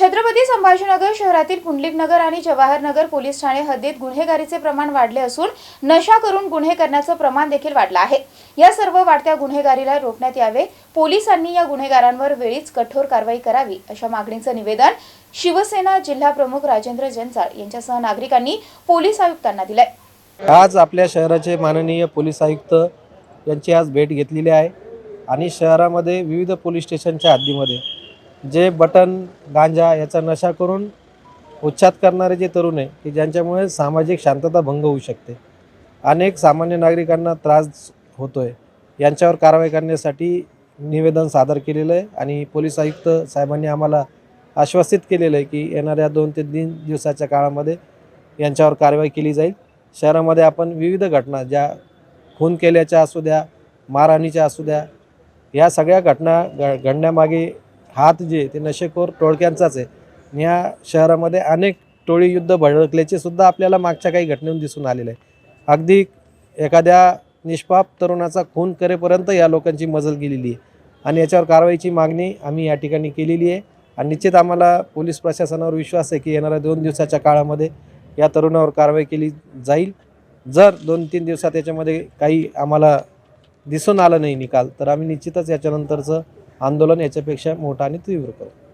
छत्रपती संभाजीनगर शहरातील पुंडलिक नगर आणि जवाहर नगर पोलीस ठाणे हद्दीत गुन्हेगारीचे प्रमाण वाढले असून नशा करून गुन्हे करण्याचं प्रमाण देखील वाढलं आहे. या सर्व वाढत्या गुन्हेगारीला रोखण्यात यावे. पोलिसांनी या गुन्हेगारांवर वेळीच कठोर कारवाई करावी अशा मागणीचं निवेदन शिवसेना जिल्हा प्रमुख राजेंद्र जंजाळ यांच्यासह नागरिकांनी पोलीस आयुक्तांना दिलंय. आज आपल्या शहराचे माननीय पोलीस आयुक्त यांची आज भेट घेतलेली आहे आणि शहरामध्ये विविध पोलीस स्टेशनच्या हद्दीमध्ये जे बटन गांजा याचा नशा करून उच्छाद करणारे जे तरुण आहे की ज्यांच्यामुळे सामाजिक शांतता भंग होऊ शकते. अनेक सामान्य नागरिकांना त्रास होतो आहे यांच्यावर कारवाई करण्यासाठी निवेदन सादर केलेलं आहे आणि पोलीस आयुक्त साहेबांनी आम्हाला आश्वासित केलेलं आहे की येणाऱ्या दोन ते तीन दिवसाच्या काळामध्ये यांच्यावर कारवाई केली जाईल. शहरामध्ये आपण विविध घटना ज्या खून केल्याच्या असू द्या मारहाणीच्या असू द्या या सगळ्या घटना घ घडण्यामागे हात जे ते नशेखोर टोळक्यांचाच आहे. या शहरामध्ये अनेक टोळी युद्ध भडकल्याचे सुद्धा आपल्याला मागच्या काही घटनेतून दिसून आलेलं आहे. अगदी एखाद्या निष्पाप तरुणाचा खून करेपर्यंत या लोकांची मजल गेलेली आहे. आणि याच्यावर कारवाईची मागणी आम्ही या ठिकाणी केलेली आहे. आणि निश्चित आम्हाला पोलीस प्रशासनावर विश्वास आहे की येणाऱ्या दोन दिवसाच्या काळामध्ये या तरुणावर कारवाई केली जाईल. जर दोन तीन दिवसात याच्यामध्ये काही आम्हाला दिसून आलं नाही निकाल तर आम्ही निश्चितच याच्यानंतरचं आंदोलन याच्यापेक्षा मोठं आणि तीव्र करू.